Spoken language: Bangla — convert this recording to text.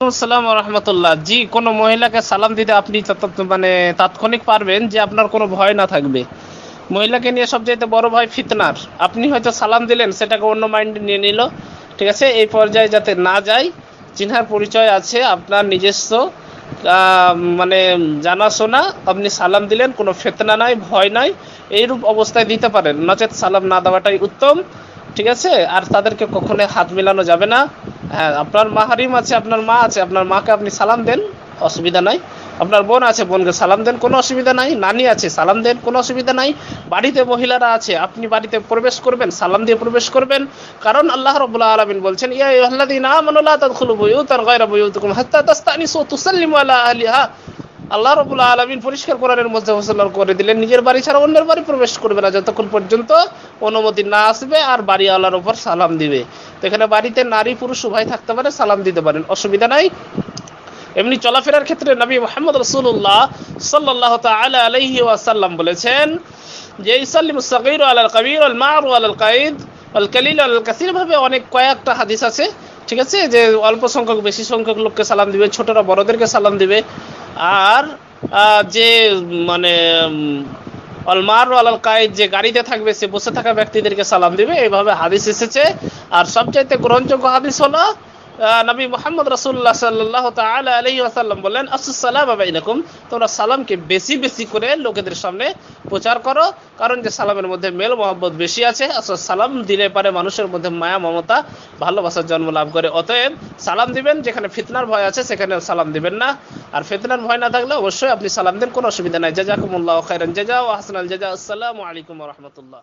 আসসালাম রহমতুল্লাহ। জি, কোনো মহিলাকে সালাম দিতে আপনি মানে তাৎক্ষণিক পারবেন যে আপনার কোনো ভয় না থাকবে। মহিলাকে নিয়ে সবচেয়ে বড় ভয় ফিতনার। আপনি হয়তো সালাম দিলেন, সেটাকে অন্য মাইন্ডে নিয়ে নিল। ঠিক আছে? এই পর্যায়ে যাতে না যায় চিহ্নার পরিচয় আছে আপনার নিজস্ব। মানে জানাশোনা, আপনি সালাম দিলেন, কোনো ফেতনা নাই, ভয় নাই, এইরূপ অবস্থায় দিতে পারেন। নচেত সালাম না দেওয়াটাই উত্তম, ঠিক আছে? আর তাদেরকে কখনো হাত মেলানো যাবে না। হ্যাঁ আপনার মাহারিম আছে, আপনার মা আছে, আপনার মাকে আপনি সালাম দেন, অসুবিধা নাই। আপনার বোন আছে, বোনকে সালাম দেন, কোনো অসুবিধা নাই, নানি আছে, সালাম দেন, কোনো অসুবিধা নাই। বাড়িতে মহিলারা আছে, আপনি বাড়িতে প্রবেশ করবেন, সালাম দিয়ে প্রবেশ করবেন। কারণ আল্লাহ রাব্বুল আলামিন বলছেন, ইয়া আল্লাহ রবুল্লা আলমিন পরিষ্কার কোরআনের মধ্যে ফসল করে দিলেন, নিজের বাড়ি ছাড়া অন্যের বাড়ি প্রবেশ করবে না, যতক্ষণ পর্যন্ত অনুমতি না আসবে আর বাড়ি আল্লাহর উপর সালাম দিবে। তো এখানে বাড়িতে নারী, পুরুষ উভয় থাকতে পারে, সালাম দিতে পারেন, অসুবিধা নাই। এমনি চলাফেরার ক্ষেত্রে নবী মোহাম্মদ রসুল্লাহ সাল্লাহ তালা আলহি ওয়াসাল্লাম বলেছেন যে ইসাল্লিম সাকির আল কবির আল মার আল কাইদ আল কালিল আল কাসির ভাবে অনেক কয়েকটা হাদিস আছে, ঠিক আছে? যে, অল্প সংখ্যক, বেশি সংখ্যক লোককে সালাম দিবে, ছোটরা বড়দেরকে সালাম দিবে। আর যে মানে অলমার আল কায়েদ যে গাড়িতে থাকবে, সে বসে থাকা ব্যক্তিদেরকে সালাম দিবে। এইভাবে হাদিস এসেছে। আর সবচাইতে গ্রহণযোগ্য হাদিস হলো নবী মোহাম্মদ রাসূলুল্লাহ সাল্লাল্লাহু তাআলা আলাইহি ওয়াসাল্লাম বললেন আসসালাম বাইনাকুম, তোমরা সালামকে বেশি বেশি করে লোকেদের সামনে প্রচার করো, কারণ যে সালামের মধ্যে মেল মোহাম্মদ বেশি আছে আসলে সালাম দিলে পারে মানুষের মধ্যে মায়া, মমতা, ভালোবাসার জন্ম লাভ করে। অতএব সালাম দিবেন, যেখানে ফিতনার ভয় আছে সেখানে সালাম দিবেন না। আর ফিতনার ভয় না থাকলে অবশ্যই আপনি সালাম দেন, কোনো অসুবিধা নাই। জাজাকুমুল্লাহ খাইরান জাজা ওয়া হাসানাল জাজা আসসালামু আলাইকুম রাহমাতুল্লাহ।